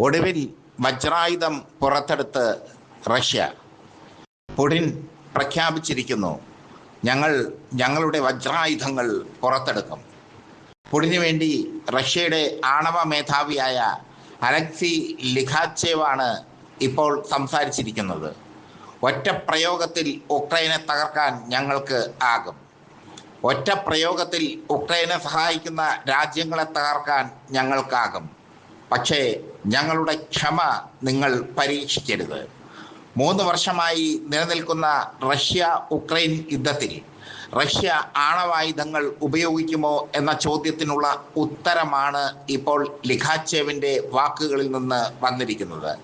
ഒടുവിൽ വജ്രായുധം പുറത്തെടുത്ത് Russia. Putin പ്രഖ്യാപിച്ചിരിക്കുന്നു ഞങ്ങൾ ഞങ്ങളുടെ വജ്രായുധങ്ങൾ പുറത്തെടുക്കും. പുടിനു വേണ്ടി റഷ്യയുടെ ആണവ മേധാവിയായ അലക്സി ലിഖാച്ചേവാണ് ഇപ്പോൾ സംസാരിച്ചിരിക്കുന്നത്. ഒറ്റ പ്രയോഗത്തിൽ ഉക്രൈനെ തകർക്കാൻ ഞങ്ങൾക്ക് ആകും. ഒറ്റ പ്രയോഗത്തിൽ ഉക്രൈനെ സഹായിക്കുന്ന രാജ്യങ്ങളെ തകർക്കാൻ ഞങ്ങൾക്കാകും. പക്ഷേ ഞങ്ങളുടെ ക്ഷമ നിങ്ങൾ പരീക്ഷിക്കരുത്. മൂന്ന് വർഷമായി നിലനിൽക്കുന്ന റഷ്യ ഉക്രൈൻ യുദ്ധത്തിൽ റഷ്യ ആണവായുധങ്ങൾ ഉപയോഗിക്കുമോ എന്ന ചോദ്യത്തിനുള്ള ഉത്തരമാണ് ഇപ്പോൾ ലിഖാച്ചേവിന്റെ വാക്കുകളിൽ നിന്ന് വന്നിരിക്കുന്നത്.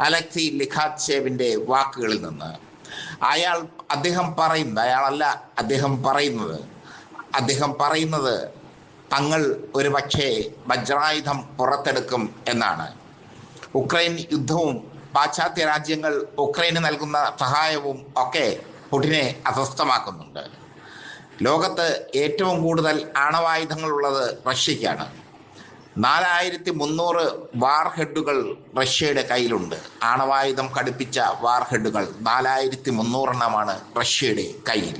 അലക്സി ലിഖാച്ചേവിന്റെ വാക്കുകളിൽ നിന്ന്. അയാൾ അദ്ദേഹം പറയുന്നത് അയാളല്ല അദ്ദേഹം പറയുന്നത്. അദ്ദേഹം പറയുന്നത് തങ്ങൾ ഒരു പക്ഷേ വജ്രായുധം പുറത്തെടുക്കും എന്നാണ്. ഉക്രൈൻ യുദ്ധവും പാശ്ചാത്യ രാജ്യങ്ങൾ ഉക്രൈന് നൽകുന്ന സഹായവും ഒക്കെ പുടിനെ അസ്വസ്ഥമാക്കുന്നുണ്ട്. ലോകത്ത് ഏറ്റവും കൂടുതൽ ആണവായുധങ്ങളുള്ളത് റഷ്യയ്ക്കാണ്. നാലായിരത്തി മുന്നൂറ് വാർ ഹെഡുകൾ റഷ്യയുടെ കയ്യിലുണ്ട്. ആണവായുധം ഘടിപ്പിച്ച വാർ ഹെഡുകൾ നാലായിരത്തി മുന്നൂറെണ്ണമാണ് റഷ്യയുടെ കയ്യിൽ.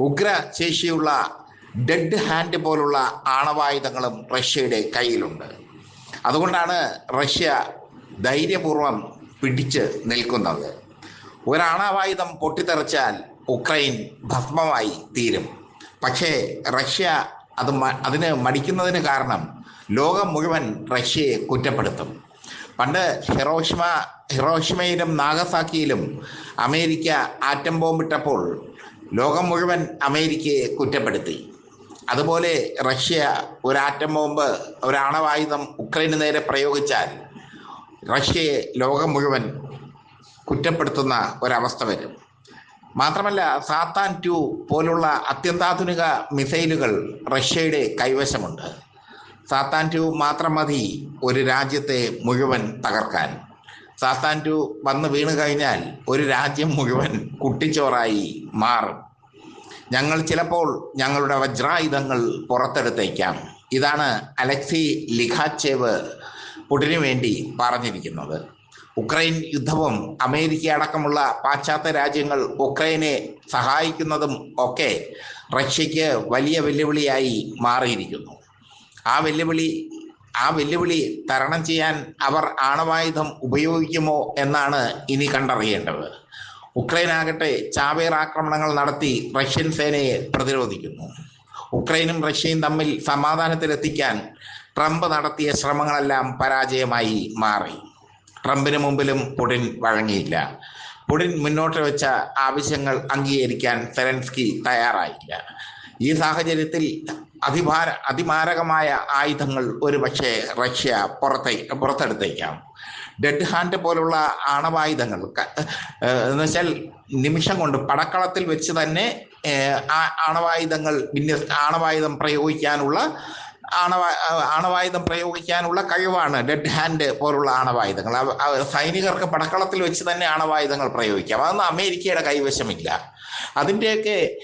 ഉഗ്ര ശേഷിയുള്ള ഡെഡ് ഹാൻഡ് പോലുള്ള ആണവായുധങ്ങളും റഷ്യയുടെ കയ്യിലുണ്ട്. അതുകൊണ്ടാണ് റഷ്യ ധൈര്യപൂർവം പിടിച്ച് നിൽക്കുന്നത്. ഒരാണാവായുധം പൊട്ടിത്തെറിച്ചാൽ ഉക്രൈൻ ഭസ്മമായി തീരും. പക്ഷേ റഷ്യ അത് അതിന് മടിക്കുന്നതിന് കാരണം ലോകം മുഴുവൻ റഷ്യയെ കുറ്റപ്പെടുത്തും. പണ്ട് ഹിറോഷിമ ഹിറോഷിമയിലും നാഗസാക്കിയിലും അമേരിക്ക ആറ്റം ബോംബിട്ടപ്പോൾ ലോകം മുഴുവൻ അമേരിക്കയെ കുറ്റപ്പെടുത്തി. അതുപോലെ റഷ്യ ഒരാറ്റം ബോംബ് ഒരാണവായുധം ഉക്രൈന് നേരെ പ്രയോഗിച്ചാൽ റഷ്യയെ ലോകം മുഴുവൻ കുറ്റപ്പെടുത്തുന്ന ഒരവസ്ഥ വരും. മാത്രമല്ല സാത്താൻ ടു പോലുള്ള അത്യന്താധുനിക മിസൈലുകൾ റഷ്യയുടെ കൈവശമുണ്ട്. സാത്താൻ ടു മാത്രം മതി ഒരു രാജ്യത്തെ മുഴുവൻ തകർക്കാൻ. സാത്താൻ ടു വന്ന് വീണ് കഴിഞ്ഞാൽ ഒരു രാജ്യം മുഴുവൻ കുട്ടിച്ചോറായി മാറും. ഞങ്ങൾ ചിലപ്പോൾ ഞങ്ങളുടെ വജ്രായുധങ്ങൾ പുറത്തെടുത്തേക്കാം. ഇതാണ് അലക്സി ലിഖാച്ചേവ് പുടിനു വേണ്ടി പറഞ്ഞിരിക്കുന്നത്. ഉക്രൈൻ യുദ്ധവും അമേരിക്ക അടക്കമുള്ള പാശ്ചാത്യ രാജ്യങ്ങൾ ഉക്രൈനെ സഹായിക്കുന്നതും ഒക്കെ റഷ്യയ്ക്ക് വലിയ വെല്ലുവിളിയായി മാറിയിരിക്കുന്നു. ആ വെല്ലുവിളി ആ വെല്ലുവിളി തരണം ചെയ്യാൻ അവർ ആണവായുധം ഉപയോഗിക്കുമോ എന്നാണ് ഇനി കണ്ടറിയേണ്ടത്. ഉക്രൈൻ ആകട്ടെ ചാവേർ ആക്രമണങ്ങൾ നടത്തി റഷ്യൻ സേനയെ പ്രതിരോധിക്കുന്നു. ഉക്രൈനും റഷ്യയും തമ്മിൽ സമാധാനത്തിലെത്തിക്കാൻ ട്രംപ് നടത്തിയ ശ്രമങ്ങളെല്ലാം പരാജയമായി മാറി. ട്രംപിന് മുമ്പിലും പുടിൻ വഴങ്ങിയില്ല. പുടിൻ മുന്നോട്ട് വെച്ച ആവശ്യങ്ങൾ അംഗീകരിക്കാൻ സെലൻസ്കി തയ്യാറായില്ല. ഈ സാഹചര്യത്തിൽ അതിഭാര അതിമാരകമായ ആയുധങ്ങൾ ഒരുപക്ഷെ റഷ്യ പുറത്തേ പുറത്തെടുത്തേക്കാം. ഡെഡ് ഹാൻഡ് പോലുള്ള ആണവായുധങ്ങൾ. എന്നുവെച്ചാൽ നിമിഷം കൊണ്ട് പടക്കളത്തിൽ വെച്ച് തന്നെ ആണവായുധങ്ങൾ വിന്യസ് ആണവായുധം പ്രയോഗിക്കാനുള്ള ആണവ ആണവായുധം പ്രയോഗിക്കാനുള്ള കഴിവാണ് ഡെഡ് ഹാൻഡ് പോലുള്ള ആണവായുധങ്ങൾ. സൈനികർക്ക് പടക്കളത്തിൽ വെച്ച് തന്നെ ആണവായുധങ്ങൾ പ്രയോഗിക്കാം. അതൊന്നും അമേരിക്കയുടെ കൈവശമില്ല. അതിന്റെയൊക്കെ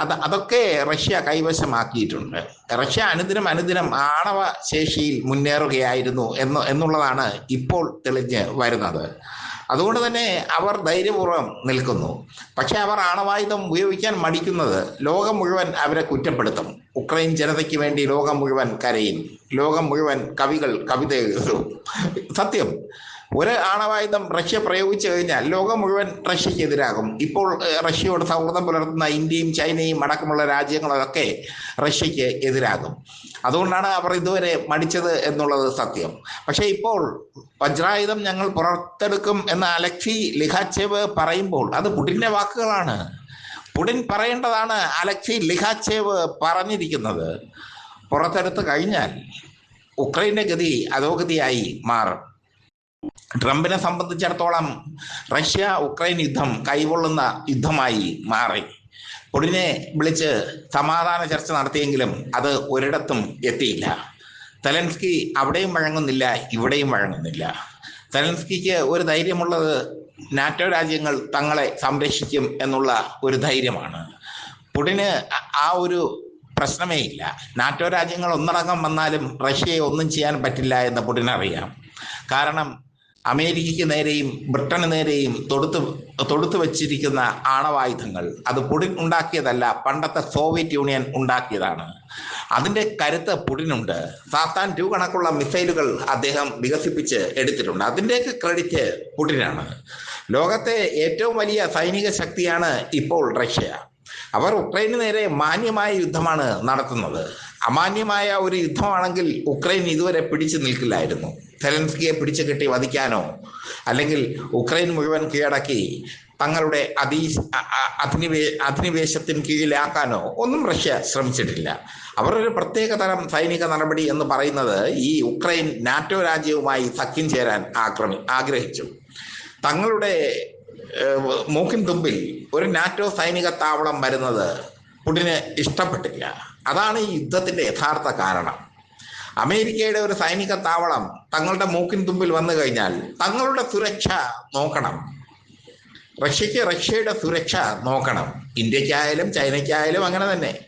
അത് അതൊക്കെ റഷ്യ കൈവശമാക്കിയിട്ടുണ്ട്. റഷ്യ അനുദിനം അനുദിനം ആണവ ശേഷിയിൽ മുന്നേറുകയായിരുന്നു എന്ന് എന്നുള്ളതാണ് ഇപ്പോൾ തെളിഞ്ഞ് വരുന്നത്. അതുകൊണ്ട് തന്നെ അവർ ധൈര്യപൂർവം നിൽക്കുന്നു. പക്ഷെ അവർ ആണവായുധം ഉപയോഗിക്കാൻ മടിക്കുന്നത് ലോകം മുഴുവൻ അവരെ കുറ്റപ്പെടുത്തും. ഉക്രൈൻ ജനതയ്ക്ക് വേണ്ടി ലോകം മുഴുവൻ കരയും. ലോകം മുഴുവൻ കവികൾ കവിത എഴുതും. സത്യം. ഒരു ആണവായുധം റഷ്യ പ്രയോഗിച്ചു കഴിഞ്ഞാൽ ലോകം മുഴുവൻ റഷ്യക്കെതിരാകും ഇപ്പോൾ റഷ്യയോട് സൗഹൃദം പുലർത്തുന്ന ഇന്ത്യയും ചൈനയും അടക്കമുള്ള രാജ്യങ്ങളൊക്കെ റഷ്യക്ക് എതിരാകും. അതുകൊണ്ടാണ് അവർ ഇതുവരെ മടിച്ചത് എന്നുള്ളത് സത്യം. പക്ഷേ ഇപ്പോൾ വജ്രായുധം ഞങ്ങൾ പുറത്തെടുക്കും എന്ന അലക്സി ലിഖാച്ചേവ് പറയുമ്പോൾ അത് പുടിന്റെ വാക്കുകളാണ്. പുടിൻ പറയേണ്ടതാണ് അലക്സി ലിഹാച്ചേവ് പറഞ്ഞിരിക്കുന്നത്. പുറത്തെടുത്ത് കഴിഞ്ഞാൽ ഉക്രൈന്റെ ഗതി അധോഗതിയായി മാറും. ട്രംപിനെ സംബന്ധിച്ചിടത്തോളം റഷ്യ ഉക്രൈൻ യുദ്ധം കൈകൊള്ളുന്ന യുദ്ധമായി മാറി. പുടിനെ വിളിച്ച് സമാധാന ചർച്ച നടത്തിയെങ്കിലും അത് ഒരിടത്തും എത്തിയില്ല. തെലൻസ്കി അവിടെയും വഴങ്ങുന്നില്ല ഇവിടെയും വഴങ്ങുന്നില്ല. തെലൻസ്കിക്ക് ഒരു ധൈര്യമുള്ളത് നാറ്റോ രാജ്യങ്ങൾ തങ്ങളെ സംരക്ഷിക്കും എന്നുള്ള ഒരു ധൈര്യമാണ്. പുടിന് ആ- ഒരു പ്രശ്നമേ ഇല്ല. നാറ്റോ രാജ്യങ്ങൾ ഒന്നടങ്കം വന്നാലും റഷ്യയെ ഒന്നും ചെയ്യാൻ പറ്റില്ല എന്ന് പുടിനറിയാം. കാരണം അമേരിക്കയ്ക്ക് നേരെയും ബ്രിട്ടന് നേരെയും തൊടുത്ത് തൊടുത്തു വച്ചിരിക്കുന്ന ആണവായുധങ്ങൾ. അത് പുടിൻ ഉണ്ടാക്കിയതല്ല പണ്ടത്തെ സോവിയറ്റ് യൂണിയൻ ഉണ്ടാക്കിയതാണ്. അതിന്റെ കരുത്ത് പുടിനുണ്ട്. സാത്താൻ ടു കണക്കുള്ള മിസൈലുകൾ അദ്ദേഹം വികസിപ്പിച്ച് എടുത്തിട്ടുണ്ട്. അതിന്റെയൊക്കെ ക്രെഡിറ്റ് പുടിനാണ്. ലോകത്തെ ഏറ്റവും വലിയ സൈനിക ശക്തിയാണ് ഇപ്പോൾ റഷ്യ. അവർ ഉക്രൈന് നേരെ മാന്യമായ യുദ്ധമാണ് നടത്തുന്നത്. അമാന്യമായ ഒരു യുദ്ധമാണെങ്കിൽ ഉക്രൈൻ ഇതുവരെ പിടിച്ചു നിൽക്കില്ലായിരുന്നു. സെലൻസ്കിയെ പിടിച്ചു കെട്ടി വധിക്കാനോ അല്ലെങ്കിൽ ഉക്രൈൻ മുഴുവൻ കീഴടക്കി തങ്ങളുടെ അധീ അ- അ- അധിനിവേ അധിനിവേശത്തിന് കീഴിലാക്കാനോ ഒന്നും റഷ്യ ശ്രമിച്ചിട്ടില്ല. അവരൊരു പ്രത്യേക തരം സൈനിക നടപടി എന്ന് പറയുന്നത് ഈ ഉക്രൈൻ നാറ്റോ രാജ്യവുമായി സഖ്യം ചേരാൻ ആക്രമി ആഗ്രഹിച്ചു. തങ്ങളുടെ മൂക്കിൻ തുമ്പിൽ ഒരു നാറ്റോ സൈനിക താവളം വരുന്നത് പുടിന് ഇഷ്ടപ്പെട്ടില്ല. അതാണ് ഈ യുദ്ധത്തിന്റെ യഥാർത്ഥ കാരണം. അമേരിക്കയുടെ ഒരു സൈനിക താവളം തങ്ങളുടെ മൂക്കിൻ തുമ്പിൽ വന്നു കഴിഞ്ഞാൽ തങ്ങളുടെ സുരക്ഷ നോക്കണം. റഷ്യക്ക് റഷ്യയുടെ സുരക്ഷ നോക്കണം. ഇന്ത്യക്കായാലും ചൈനയ്ക്കായാലും അങ്ങനെ തന്നെ.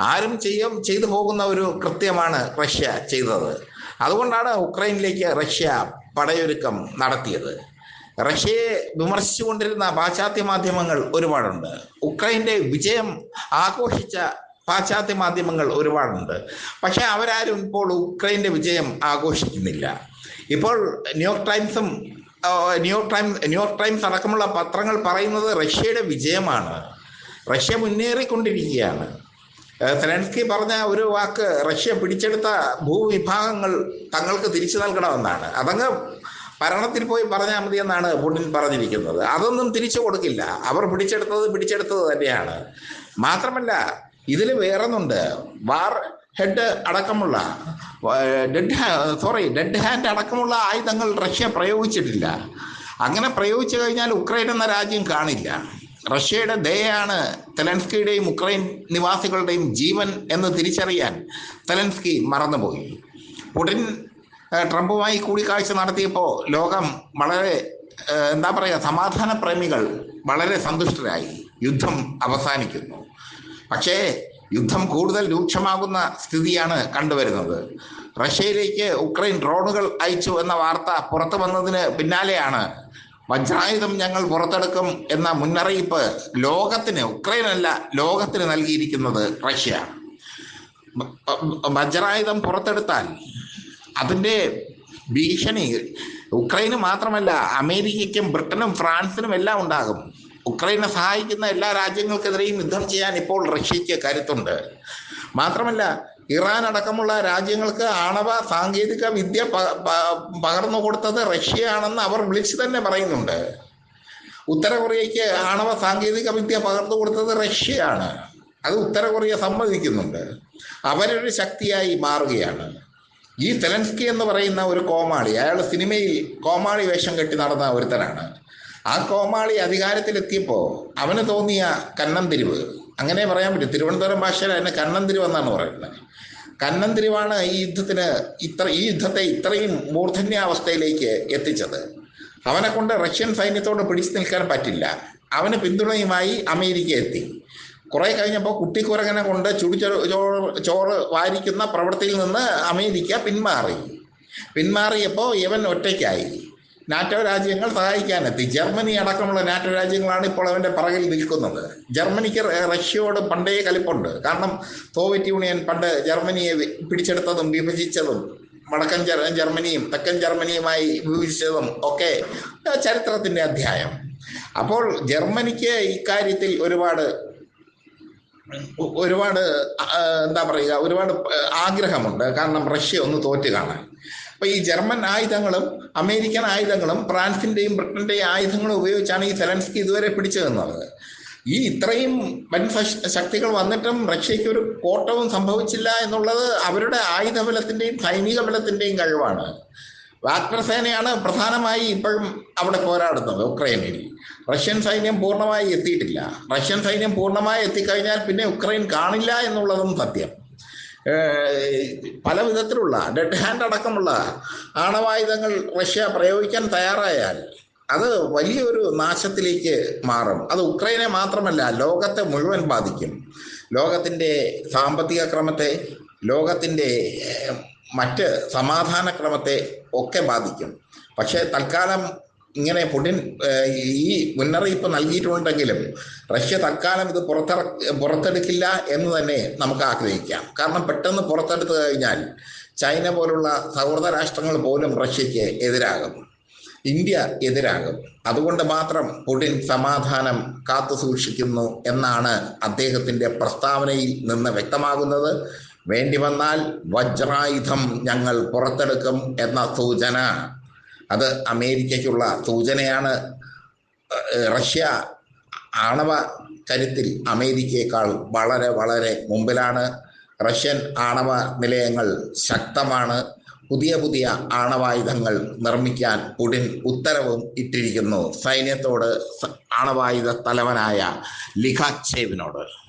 ആരും ചെയ്യും ചെയ്തു പോകുന്ന ഒരു കൃത്യമാണ് റഷ്യ ചെയ്തത്. അതുകൊണ്ടാണ് ഉക്രൈനിലേക്ക് റഷ്യ പടയൊരുക്കം നടത്തിയത്. റഷ്യയെ വിമർശിച്ചുകൊണ്ടിരുന്ന പാശ്ചാത്യ മാധ്യമങ്ങൾ ഒരുപാടുണ്ട്. ഉക്രൈന്റെ വിജയം ആഘോഷിച്ച പാശ്ചാത്യ മാധ്യമങ്ങൾ ഒരുപാടുണ്ട്. പക്ഷെ അവരാരും ഇപ്പോൾ ഉക്രൈന്റെ വിജയം ആഘോഷിക്കുന്നില്ല. ഇപ്പോൾ New York ടൈംസും New York Times New York Times അടക്കമുള്ള പത്രങ്ങൾ പറയുന്നത് റഷ്യയുടെ വിജയമാണ്. റഷ്യ മുന്നേറിക്കൊണ്ടിരിക്കുകയാണ്. സെലൻസ്കി പറഞ്ഞ ഒരു വാക്ക് റഷ്യ പിടിച്ചെടുത്ത ഭൂവിഭാഗങ്ങൾ തങ്ങൾക്ക് തിരിച്ചു നൽകണമെന്നാണ്. അതങ്ങ് ഭരണത്തിൽ പോയി പറഞ്ഞാൽ മതി എന്നാണ് പുടിൻ പറഞ്ഞിരിക്കുന്നത്. അതൊന്നും തിരിച്ചു കൊടുക്കില്ല. അവർ പിടിച്ചെടുത്തത് പിടിച്ചെടുത്തത് തന്നെയാണ്. മാത്രമല്ല ഇതിൽ വേറൊന്നുണ്ട്. വാർ ഹെഡ് അടക്കമുള്ള ഡെഡ് സോറി ഡെഡ് ഹാൻഡ് അടക്കമുള്ള ആയുധങ്ങൾ റഷ്യ പ്രയോഗിച്ചിട്ടില്ല. അങ്ങനെ പ്രയോഗിച്ചു കഴിഞ്ഞാൽ ഉക്രൈൻ എന്ന രാജ്യം കാണില്ല. റഷ്യയുടെ ദയാണ് തെലൻസ്കിയുടെയും ഉക്രൈൻ നിവാസികളുടെയും ജീവൻ എന്ന് തിരിച്ചറിയാൻ തെലൻസ്കി മറന്നുപോയി. പുടിൻ ട്രംപുമായി കൂടിക്കാഴ്ച നടത്തിയപ്പോൾ ലോകം വളരെ എന്താ പറയുക സമാധാന പ്രേമികൾ വളരെ സന്തുഷ്ടരായി. യുദ്ധം അവസാനിക്കുന്നു. പക്ഷേ യുദ്ധം കൂടുതൽ രൂക്ഷമാകുന്ന സ്ഥിതിയാണ് കണ്ടുവരുന്നത്. റഷ്യയിലേക്ക് ഉക്രൈൻ ഡ്രോണുകൾ അയച്ചു എന്ന വാർത്ത പുറത്തു വന്നതിന് പിന്നാലെയാണ്. വജ്രായുധം ഞങ്ങൾ പുറത്തെടുക്കും എന്ന മുന്നറിയിപ്പ് ലോകത്തിന് ഉക്രൈൻ അല്ല ലോകത്തിന് നൽകിയിരിക്കുന്നത് റഷ്യ. വജ്രായുധം പുറത്തെടുത്താൽ അതിന്റെ ഭീഷണി ഉക്രൈന് മാത്രമല്ല അമേരിക്കയ്ക്കും ബ്രിട്ടനും ഫ്രാൻസിനും എല്ലാം ഉണ്ടാകും. ഉക്രൈനെ സഹായിക്കുന്ന എല്ലാ രാജ്യങ്ങൾക്കെതിരെയും യുദ്ധം ചെയ്യാൻ ഇപ്പോൾ റഷ്യയ്ക്ക് കരുത്തുണ്ട്. മാത്രമല്ല ഇറാൻ അടക്കമുള്ള രാജ്യങ്ങൾക്ക് ആണവ സാങ്കേതിക വിദ്യ പകർന്നു കൊടുത്തത് റഷ്യയാണെന്ന് അവർ വിളിച്ചു തന്നെ പറയുന്നുണ്ട്. ഉത്തര കൊറിയയ്ക്ക് ആണവ സാങ്കേതിക വിദ്യ പകർന്നു കൊടുത്തത് റഷ്യയാണ്. അത് ഉത്തര കൊറിയ സമ്മതിക്കുന്നുണ്ട്. അവരൊരു ശക്തിയായി മാറുകയാണ്. ഈ തെലൻസ്കി എന്ന് പറയുന്ന ഒരു കോമാളി അയാൾ സിനിമയിൽ കോമാളി വേഷം കെട്ടി നടന്ന ഒരുത്തനാണ്. ആ കോമാളി അധികാരത്തിലെത്തിയപ്പോൾ അവന് തോന്നിയ കന്നന്തിരിവ് അങ്ങനെ പറയാൻ പറ്റും. തിരുവനന്തപുരം ഭാഷയിൽ അതിനെ കന്നന്തിരിവ് എന്നാണ് പറയുന്നത്. കന്നന്തിരിവാണ് ഈ യുദ്ധത്തിന് ഇത്ര ഈ യുദ്ധത്തെ ഇത്രയും മൂർധന്യാവസ്ഥയിലേക്ക് എത്തിച്ചത്. അവനെ കൊണ്ട് റഷ്യൻ സൈന്യത്തോട് പിടിച്ചു നിൽക്കാൻ പറ്റില്ല. അവന് പിന്തുണയുമായി അമേരിക്ക എത്തി. കുറെ കഴിഞ്ഞപ്പോൾ കുട്ടിക്കുരങ്ങനെ കൊണ്ട് ചുടി ചോറ് വാരിക്കുന്ന പ്രവൃത്തിയിൽ നിന്ന് അമേരിക്ക പിന്മാറി. പിന്മാറിയപ്പോൾ ഇവൻ ഒറ്റയ്ക്കായി. നാറ്റോ രാജ്യങ്ങൾ സഹായിക്കാനെത്തി. ജർമ്മനി അടക്കമുള്ള നാറ്റോ രാജ്യങ്ങളാണ് ഇപ്പോൾ അവന്റെ പിറകിൽ നിൽക്കുന്നത്. ജർമ്മനിക്ക് റഷ്യയോട് പണ്ടേ കലിപ്പുണ്ട്. കാരണം സോവിയറ്റ് യൂണിയൻ പണ്ട് ജർമ്മനിയെ പിടിച്ചെടുത്തതും വിഭജിച്ചതും വടക്കൻ ജർ- ജർമ്മനിയും തെക്കൻ ജർമ്മനിയുമായി വിഭജിച്ചതും ഒക്കെ ചരിത്രത്തിന്റെ അധ്യായം. അപ്പോൾ ജർമ്മനിക്ക് ഇക്കാര്യത്തിൽ ഒരുപാട് ഒരുപാട് എന്താ പറയുക ഒരുപാട് ആഗ്രഹമുണ്ട്. കാരണം റഷ്യ ഒന്ന് തോറ്റ് കാണാൻ. അപ്പൊ ഈ ജർമ്മൻ ആയുധങ്ങളും അമേരിക്കൻ ആയുധങ്ങളും ഫ്രാൻസിന്റെയും ബ്രിട്ടന്റെയും ആയുധങ്ങളും ഉപയോഗിച്ചാണ് ഈ സെലൻസ്കി ഇതുവരെ പിടിച്ചു ഈ ഇത്രയും വൻ ശക്തികൾ വന്നിട്ടും റഷ്യക്ക് ഒരു കോട്ടവും സംഭവിച്ചില്ല എന്നുള്ളത് അവരുടെ ആയുധ ബലത്തിന്റെയും സൈനിക ബലത്തിന്റെയും കഴിവാണ്. വാഗ്നർ സേനയാണ് പ്രധാനമായി ഇപ്പോഴും അവിടെ പോരാടുന്നത് ഉക്രൈനിൽ. റഷ്യൻ സൈന്യം പൂർണമായി എത്തിയിട്ടില്ല. റഷ്യൻ സൈന്യം പൂർണമായി എത്തിക്കഴിഞ്ഞാൽ പിന്നെ ഉക്രൈൻ കാണില്ല എന്നുള്ളതും സത്യം. പല വിധത്തിലുള്ള ഡെഡ് ഹാൻഡ് അടക്കമുള്ള ആണവായുധങ്ങൾ റഷ്യ പ്രയോഗിക്കാൻ തയ്യാറായാൽ അത് വലിയൊരു നാശത്തിലേക്ക് മാറും. അത് ഉക്രൈനെ മാത്രമല്ല ലോകത്തെ മുഴുവൻ ബാധിക്കും. ലോകത്തിന്റെ സാമ്പത്തിക ക്രമത്തെ ലോകത്തിന്റെ മറ്റ് സമാധാനക്രമത്തെ ഒക്കെ ബാധിക്കും. പക്ഷേ തൽക്കാലം ഇങ്ങനെ പുടിൻ ഈ മുന്നറിയിപ്പ് നൽകിയിട്ടുണ്ടെങ്കിലും റഷ്യ തൽക്കാലം ഇത് പുറത്തിറ പുറത്തെടുക്കില്ല എന്ന് തന്നെ നമുക്ക് ആഗ്രഹിക്കാം. കാരണം പെട്ടെന്ന് പുറത്തെടുത്തു കഴിഞ്ഞാൽ ചൈന പോലുള്ള സൗഹൃദ രാഷ്ട്രങ്ങൾ പോലും റഷ്യക്ക് എതിരാകും. ഇന്ത്യ എതിരാകും. അതുകൊണ്ട് മാത്രം പുടിൻ സമാധാനം കാത്തു സൂക്ഷിക്കുന്നു എന്നാണ് അദ്ദേഹത്തിന്റെ പ്രസ്താവനയിൽ നിന്ന് വ്യക്തമാകുന്നത്. വേണ്ടി വന്നാൽ വജ്രായുധം ഞങ്ങൾ പുറത്തെടുക്കും എന്ന സൂചന. അത് അമേരിക്കയ്ക്കുള്ള സൂചനയാണ്. റഷ്യ ആണവ കരുത്തിൽ അമേരിക്കയേക്കാൾ വളരെ വളരെ മുമ്പിലാണ്. റഷ്യൻ ആണവ നിലയങ്ങൾ ശക്തമാണ്. പുതിയ പുതിയ ആണവായുധങ്ങൾ നിർമ്മിക്കാൻ പുടിൻ ഉത്തരവും ഇട്ടിരിക്കുന്നു. സൈന്യത്തോട് ആണവായുധ തലവനായ ലിഖാച്ചേവിനോട്.